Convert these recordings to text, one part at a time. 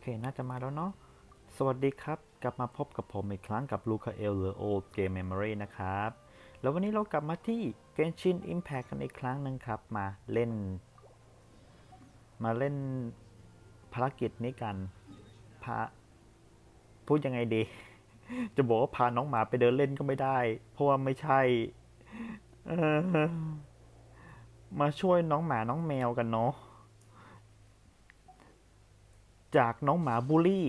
เค น่าจะมาแล้วเนาะ สวัสดีครับ กลับมาพบกับผมอีกครั้งกับลูคาเอลหรือ Old Game Memory นะครับ แล้ววันนี้เรากลับมาที่ Genshin Impact กันอีกครั้งหนึ่งครับ มาเล่น มาเล่นภารกิจนี้กัน พา พูดยังไงดี จะบอกว่าพาน้องหมาไปเดินเล่นก็ไม่ได้ เพราะว่าไม่ใช่ มาช่วยน้องหมาน้องแมวกันเนาะ จากน้องหมาบูลลี่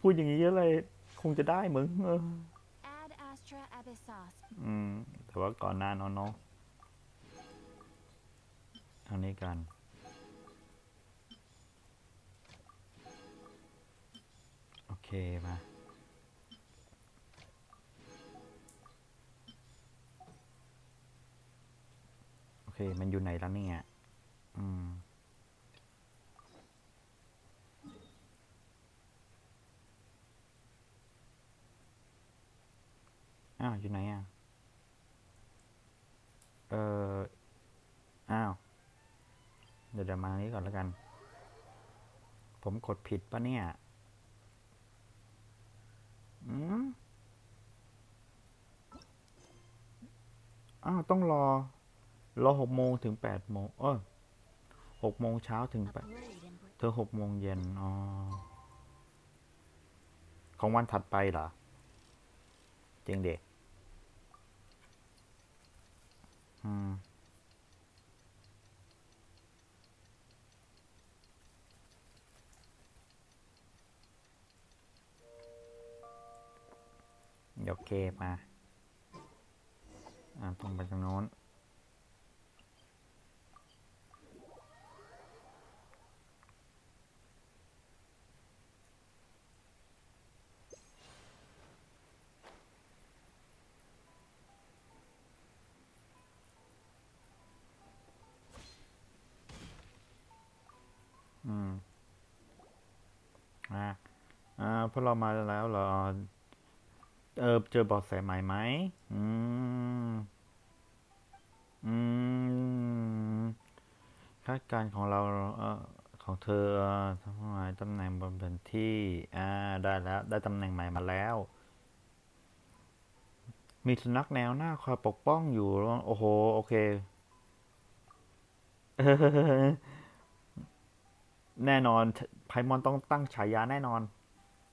พูดอย่างนี้อะไรคงจะได้มึงเออ Ad Astra Abyssos. อืม แต่ว่าก่อนหน้าเนอะเนาะเอานี้กัน โอเค มาโอเค มันอยู่ไหนแล้วเนี่ย อืม อยู่ไหนอะ เอออ้าว เดี๋ยวเดี๋ยวมานี้ก่อนแล้วกัน ผมกดผิดปะเนี่ย อืมอ้าว ต้องรอ รอหกโมงถึงแปดโมง เออหกโมงเช้าถึงแปดเธอหกโมงเย็น อ๋อ ของวันถัดไปเหรอ จริงเด็ก อืมโอเคมา อ่าตรงไปทางโน้น อ่าอ่าพวกเรามาแล้วเหรอเออเจอบาะแสใหม่ไหมอืมอืมคาดการของเราเออของเธอเอ่อทำไมตำแหน่งบนแผนที่อ่าได้แล้วได้ตำแหน่งใหม่มาแล้ว มีสุนัขแนวหน้าคอยปกป้องอยู่ โอ้โห โอเค แน่นอนไพมอนต้องตั้งฉายาแน่นอน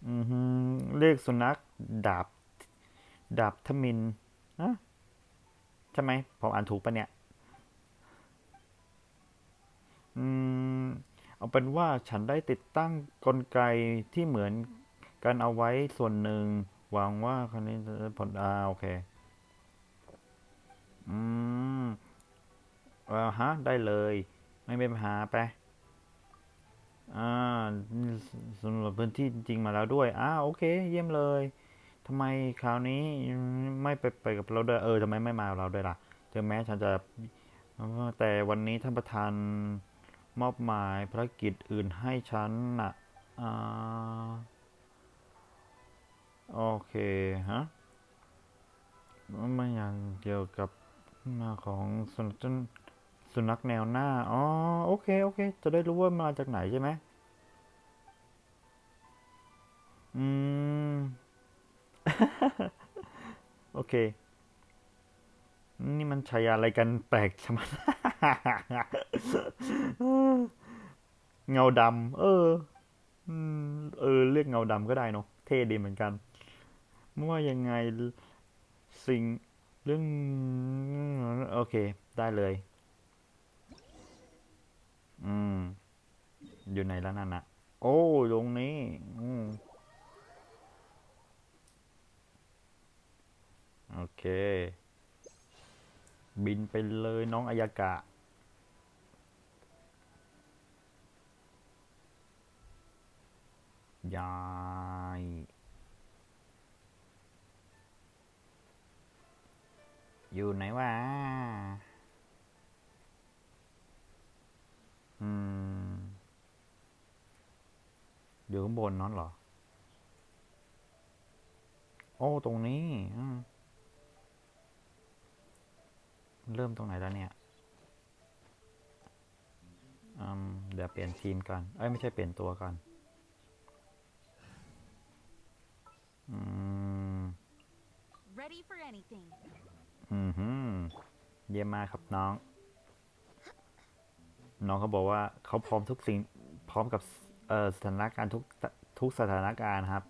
อืเรียกสุนัขดาบ ดาบทมินนะใช่ไหมผมอ่านถูกปะเนี่ย อืม เอาเป็นว่าฉันได้ติดตั้งกลไกที่เหมือนกันเอาไว้ส่วนหนึ่งหวังว่าครั้นี้จะผลอ่าโอเค อืมอ่าฮะ ได้เลย ไม่เป็นปัญหาไป อ่าสำรวจพื้นที่จริง ๆ มาแล้วด้วยอ่าโอเค เยี่ยมเลยทำไมคราวนี้ไม่ไปไปกับเราด้วยเออทำไมไม่มาเราด้วยล่ะถึงแม้ฉันจะแต่วันนี้ท่านประธานมอบหมายภารกิจอื่นให้ฉันนะอ่าโอเคฮะไม่อย่างเกี่ยวกับหน้าของสุน สุนัขแนวหน้า อ๋อ โอเค โอเค จะได้รู้ว่ามาจากไหนใช่ไหม อืม โอเค นี่มันฉายาอะไรกันแปลกชะมัดเงาดำ เออ เออ เรียกเงาดำก็ได้เนอะเท่ดีเหมือนกันไม่ว่ายังไงสิ่งเรื่อง โอเค ได้เลย อืม อยู่ไหนแล้วนั่นน่ะโอ้ตรงนี้ อืม โอเค บินไปเลยน้องอายากะ ยายอยู่ไหนวะ อืมอยู่ข้างบนนั่นเหรอ โอ้ ตรงนี้อืมเริ่มตรงไหนแล้วเนี่ยอืมเดี๋ยวเปลี่ยนทีมก่อนเอ้ย ไม่ใช่เปลี่ยนตัวก่อนอืม Ready for anything. อืมฮึเยี่ยมมากครับน้อง น้องเขาบอกว่าเขาพร้อมทุกสิ่งพร้อมกับสถานการณ์ทุกทุกสถานการณ์ครับ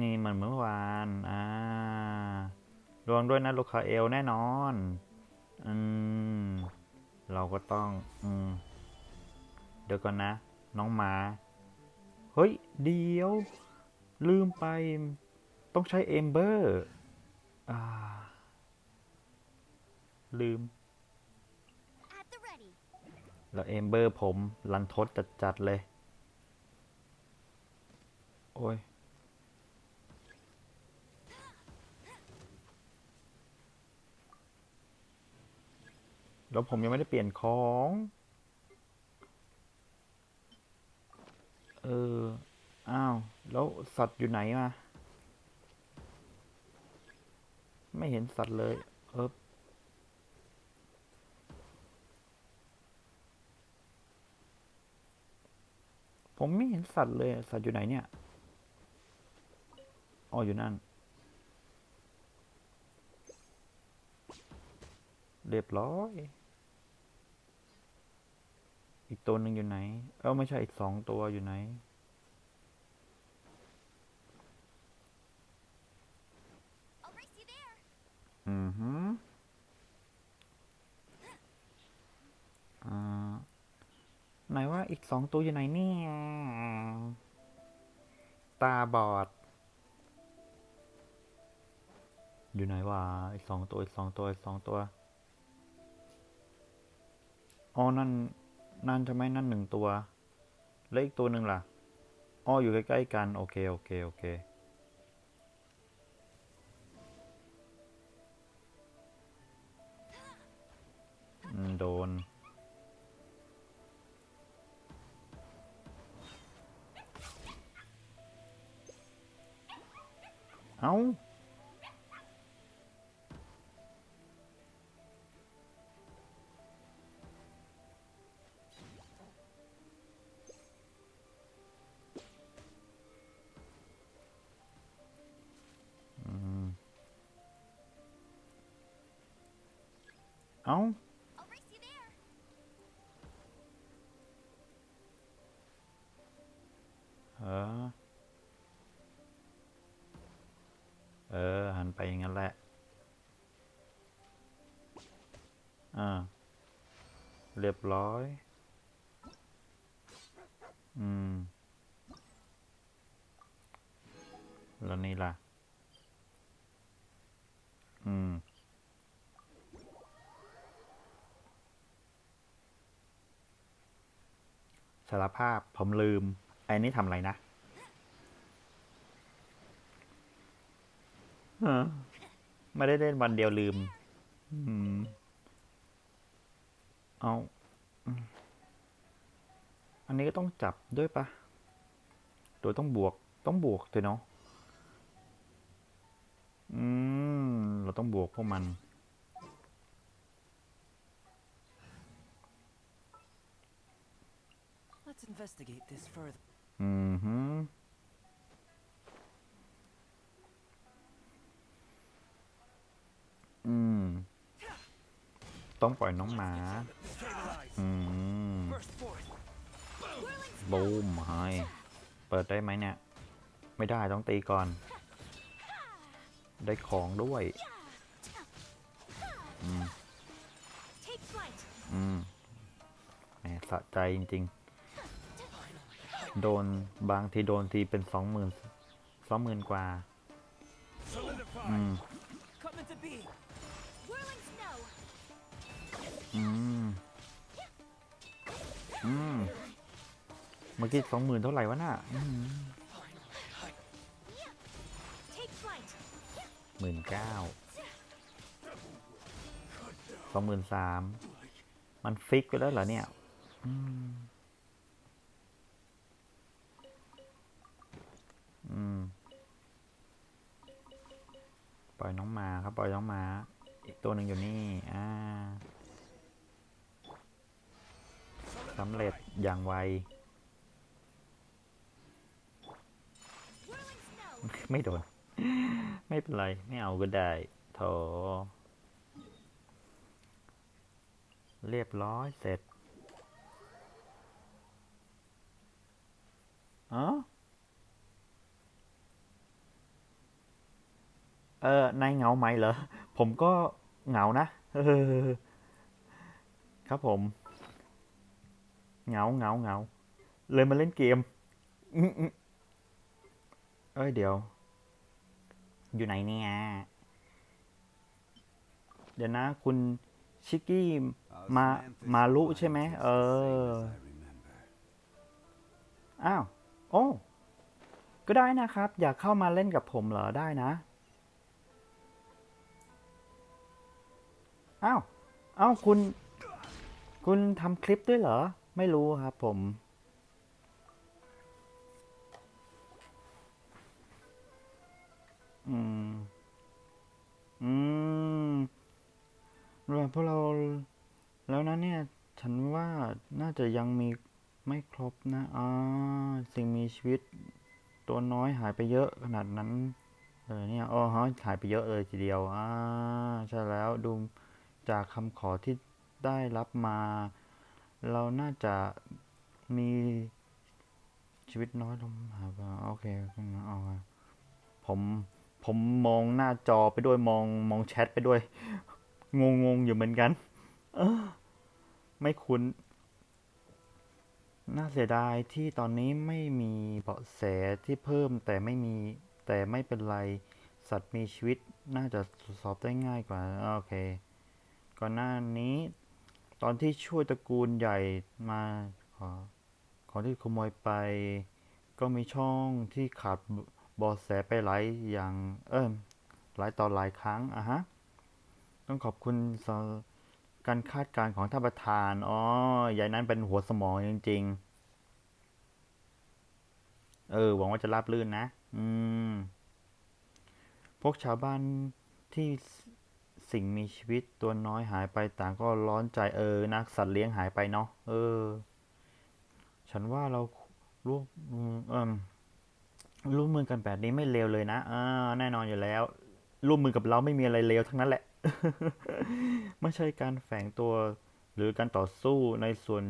นี่เหมันเมื่อวานอ่ารวงด้วยนะลูกคาเอลแน่นอนอืมเราก็ต้องอืมเดี๋ยวก่อนนะ น้องหมา เฮ้ย เดี๋ยว ลืมไป ต้องใช้เอมเบอร์ อ่า ลืม แล้วเอมเบอร์ผมรันทดจัดๆเลย โอ้ย แล้วผมยังไม่ได้เปลี่ยนของ เออ อ้าว แล้วสัตว์อยู่ไหนมา ไม่เห็นสัตว์เลย เออ ผมไม่เห็นสัตว์เลยอะสัตว์อยู่ไหนเนี่ย อ๋อ อยู่นั่น เรียบร้อย อีกตัวหนึ่งอยู่ไหน เอ้าไม่ใช่อีกสองตัวอยู่ไหน I'll race you there. อือหืออ่าไหนว่าอีกสองตัวอยู่ไหนเนี่ย ตาบอด อยู่ไหนวะอีกสองตัวอีกสองตัวอีกสองตัวอ๋อนั่น นั่นใช่ไหมนั่นหนึ่งตัว แล้วอีกตัวหนึ่งล่ะอ๋ออยู่ใกล้ๆกัน โอเค โอเค โอเค โดน เอ รียบร้อย อืม แล้วนี่ล่ะ อืม สารภาพผมลืม ไอ้นี่ทำอะไรนะฮะไม่ได้เล่นวันเดียวลืม อืม เอา อืมอันนี้ก็ต้องจับด้วยปะโดยต้องบวก ต้องบวกเลยเนาะ อืม เราต้องบวกพวกมัน Let's investigate this further. อืมฮึอืม ต้องปล่อยน้องหมา บูมเฮ้ยเปิดได้ไหมเนี่ย ไม่ได้ต้องตีก่อน ได้ของด้วย อืม อืมแหมสะใจจริง ๆ โดนบางทีโดนทีเป็นสองหมื่นสองหมื่นกว่า อืม อืม อืมเมื่อกี้สองหมื่นเท่าไหร่วะน่ะหมื่นเก้าสองหมื่นสามมันฟิกไปแล้วเหรอเนี่ยอืมปล่อยน้องหมาครับ ปล่อยน้องหมา อีกตัวหนึ่งอยู่นี่ อ่า สำเร็จอย่างไว ไม่โดน ไม่เป็นไร ไม่เอาก็ได้โถเรียบร้อยเสร็จอ๋อเออนายเหงาไหมเหรอ ผมก็เหงานะ ครับผม เงาเงาเงาเลยมาเล่นเกมอืมอืมเอ้ยเดี๋ยว อยู่ไหนเนี่ยเดี๋ยวนะ คุณชิกกี้มามาลุใช่ไหมเอออ้าวโอ้ก็ได้นะครับ อยากเข้ามาเล่นกับผมเหรอได้นะอ้าวอ้าวคุณ คุณทำคลิปด้วยเหรอ ไม่รู้ครับผม อืม อืมแล้วพวกเรา แล้วนะเนี่ย ฉันว่าน่าจะยังมีไม่ครบนะอ่าสิ่งมีชีวิต ตัวน้อยหายไปเยอะขนาดนั้นเออเนี่ยอ๋อฮะหายไปเยอะเลยทีเดียวอ่าใช่แล้วดูจากคำขอที่ได้รับมา เราน่าจะมีชีวิตน้อยลงหายไปโอเคเอาผมผมมองหน้าจอไปด้วยมองมองแชทไปด้วย งงงอยู่เหมือนกัน เออ ไม่คุ้น น่าเสียดายที่ตอนนี้ไม่มีเบาะแสที่เพิ่มแต่ไม่มีแต่ไม่เป็นไร สัตว์มีชีวิตน่าจะสอบได้ง่ายกว่า โอเค ก่อนหน้านี้ ตอนที่ช่วยตระกูลใหญ่มาขอของที่ขโมยไป ก็มีช่องที่ขาดบอแสไปหลายอย่าง เอิมหลายต่อหลายครั้งอะฮะ ต้องขอบคุณการคาดการณ์ของท่านประธาน อ๋อ ยายนั้นเป็นหัวสมองจริง ๆ เออ หวังว่าจะราบรื่นนะ อืม พวกชาวบ้านที่ สิ่งมีชีวิตตัวน้อยหายไปต่างก็ร้อนใจเออนะสัตว์เลี้ยงหายไปเนาะเออ ฉันว่าเราร่วมมเอมร่วมมือกันแบบนี้ไม่เลวเลยนะอ่าแน่นอนอยู่แล้วร่วมมือกับเราไม่มีอะไรเลวทั้งนั้นแหละ ไม่ใช่การแฝงตัว หรือการต่อสู้ในส่วน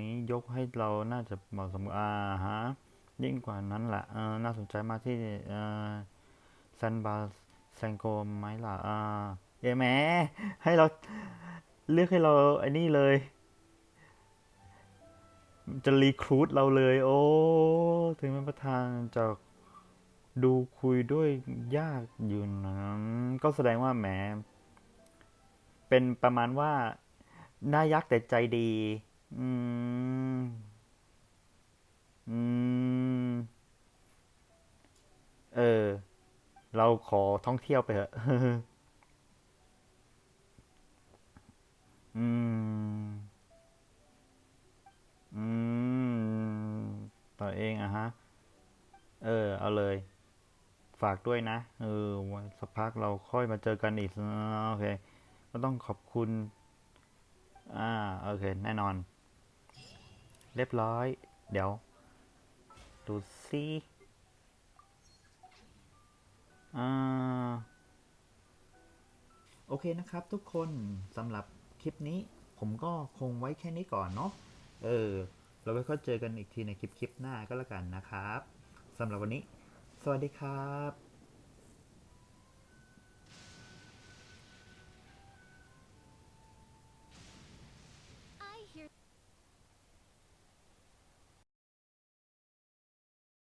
นี้ยกให้เราน่าจะเหมาะสมอ่าฮะยิ่งกว่านั้นแหละเออน่าสนใจมากที่เออซันบาแซงโกไหมล่ะอ่า เย้แหมให้เราเลือกให้เราไอ้นี่เลย จะรีครูดเราเลย โอ้ถึงแม้ประธานจะดูคุยด้วยยากอยู่นั้นก็แสดงว่าแหม เป็นประมาณว่าหน้ายักแต่ใจดี อืม อืม เออ เราขอท่องเที่ยวไปเถอะ เองอะฮะ เออ เอาเลย ฝากด้วยนะ เออสักพักเราค่อยมาเจอกันอีกโอเค ก็ต้องขอบคุณ อ่า โอเค แน่นอน เรียบร้อย เดี๋ยว ดูซิอ่าโอเคนะครับทุกคนสำหรับคลิปนี้ผมก็คงไว้แค่นี้ก่อนเนาะเออ เราไว้ค่อยเจอกันอีกทีในคลิปคลิปหน้าก็แล้วกันนะครับสำหรับวันนี้ สวัสดีครับ